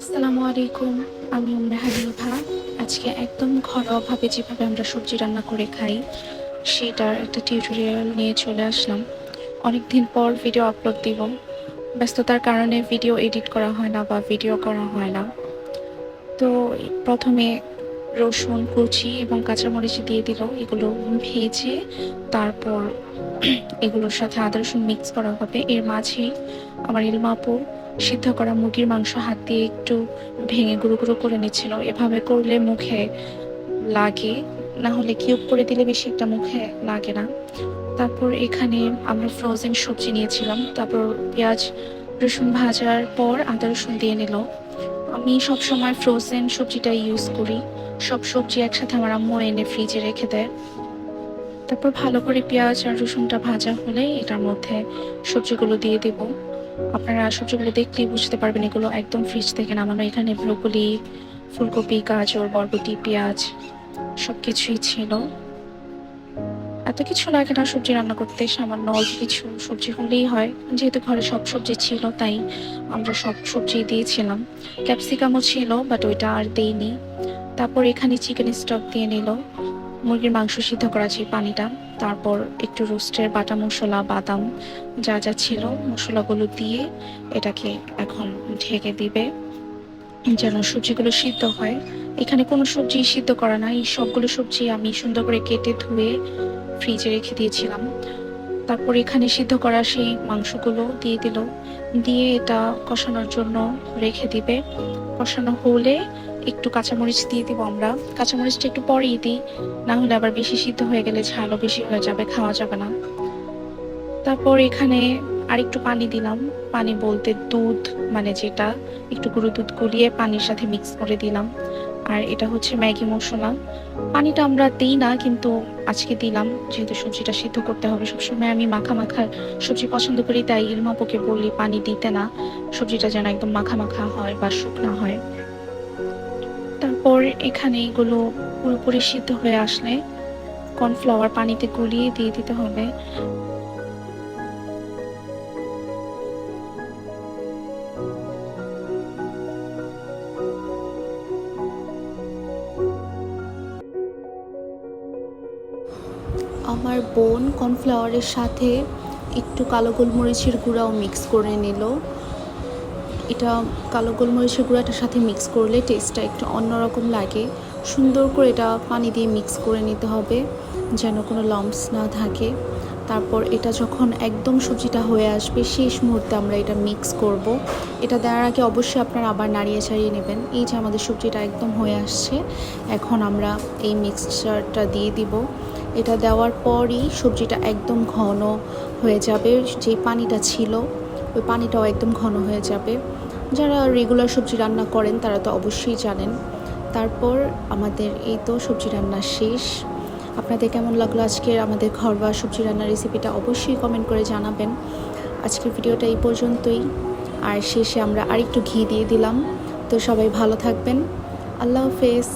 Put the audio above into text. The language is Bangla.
আসসালামু আলাইকুম, আমি উমরা হানিফা আজকে একদম ঘরোয়াভাবে যেভাবে আমরা সবজি রান্না করে খাই, সেটার একটা টিউটোরিয়াল নিয়ে চলে আসলাম। অনেক দিন পর ভিডিও আপলোড দিব। ব্যস্ততার কারণে ভিডিও এডিট করা হয় না বা ভিডিও করা হয় না। তো প্রথমে রসুন, কুচি এবং কাঁচামরিচ দিয়ে দিল এগুলো ভেজে তারপর এগুলোর সাথে আদা রসুন মিক্স করা হবে। এর মাঝে আমার ইলমাপু সিদ্ধ করা মুরগির মাংস হাত দিয়ে একটু ভেঙে গুঁড়ো গুঁড়ো করে নিচ্ছিল। এভাবে করলে মুখে লাগে, না হলে কিউব করে দিলে বেশি একটা মুখে লাগে না। তারপর এখানে আমরা ফ্রোজেন সবজি নিয়েছিলাম। তারপর পেঁয়াজ, রসুন ভাজার পর আদা রসুন দিয়ে নিল। আমি সব সময় ফ্রোজেন সবজিটা ইউজ করি। সব সবজি একসাথে আমার আম্মু এনে ফ্রিজে রেখে দেয়। তারপর ভালো করে পেঁয়াজ আর রসুনটা ভাজা হলে এটার মধ্যে সবজিগুলো দিয়ে দেব। আপনারা সবজিগুলো দেখলেই বুঝতে পারবেন, এগুলো একদম ফ্রিজ থেকে নামানো এখানে ব্রোকলি, ফুলকপি, গাজর, বরবটি, পেঁয়াজ সব কিছুই ছিল। এত কিছু লাগে না সবজি রান্না করতে, সামান্য অল্প কিছু সবজি হলেই হয়। যেহেতু ঘরে সব সবজি ছিল, তাই আমরা সব সবজি দিয়েছিলাম। ক্যাপসিকামও ছিল বাট ওইটা আর দেইনি। তারপর এখানে চিকেন স্টক দিয়ে নিল। মুরগির মাংস সিদ্ধ করা যে পানিটা, তারপর একটু রোস্টের বাটা মশলা, বাদাম, যা যা ছিল মশলাগুলো দিয়ে এটাকে এখন ঢেকে দিবে। যেন সবজিগুলো সিদ্ধ হয়। এখানে কোনো সবজি সিদ্ধ করা নাই। সবগুলো সবজি আমি সুন্দর করে কেটে ধুয়ে ফ্রিজে রেখে দিয়েছিলাম। তারপর এখানে সিদ্ধ করা সেই মাংসগুলো দিয়ে দিল। দিয়ে এটা কষানোর জন্য রেখে দিবে। কষানো হলে একটু কাঁচামরিচ দিয়ে দিব আমরা। কাঁচামরিচটা একটু পরেই দিই, না হলে আবার বেশি সিদ্ধ হয়ে গেলে ঝালও বেশি হয়ে যাবে, খাওয়া যাবে না। তারপর এখানে আরেকটু পানি দিলাম। পানি বলতে দুধ মানে যেটা একটু গুঁড়ো দুধ গুলিয়ে পানির সাথে মিক্স করে দিলাম। আর এটা হচ্ছে ম্যাগি মশলা। পানিটা আমরা দিই না, কিন্তু আজকে দিলাম। যেহেতু সবজিটা সিদ্ধ করতে হবে, সবসময় আমি মাখা মাখা সবজি পছন্দ করি, তাই ইলমাপুকে বলি পানি দিতে না। সবজিটা যেন একদম মাখা মাখা হয় বা শুকনা হয়। তারপর এখানে এগুলো পুরোপুরি সিদ্ধ হয়ে আসলে কর্নফ্লাওয়ার পানিতে গুলিয়ে দিয়ে দিতে হবে। আমার বোন কর্নফ্লাওয়ারের সাথে একটু কালো গোলমরিচের গুঁড়াও মিক্স করে নিল। এটা কালো গোলমরিচের গুঁড়াটার সাথে মিক্স করলে টেস্টটা একটু অন্যরকম লাগে। সুন্দর করে এটা পানি দিয়ে মিক্স করে নিতে হবে, যেন কোনো লম্পস না থাকে। তারপর এটা যখন একদম সবজিটা হয়ে আসবে, শেষ মুহূর্তে আমরা এটা মিক্স করব। এটা দেওয়ার আগে অবশ্যই আপনারা আবার নাড়িয়ে ছাড়িয়ে নেবেন। এই যে আমাদের সবজিটা একদম হয়ে আসছে, এখন আমরা এই মিক্সচারটা দিয়ে দিব। এটা দেওয়ার পরই সবজিটা একদম ঘন হয়ে যাবে যে পানিটা ছিল। ওই পানিটাও একদম ঘন হয়ে যাবে। যারা রেগুলার সবজি রান্না করেন, তারা তো অবশ্যই জানেন। তারপর আমাদের এই তো সবজি রান্না শেষ। আপনাদের কেমন লাগল আজকের আমাদের ঘরোয়া সবজি রান্নার রেসিপিটা অবশ্যই কমেন্ট করে জানাবেন। আজকের ভিডিওটা এই পর্যন্তই। আর শেষে আমরা আরেকটু ঘি দিয়ে দিলাম। তো সবাই ভালো থাকবেন। আল্লাহ হাফেজ।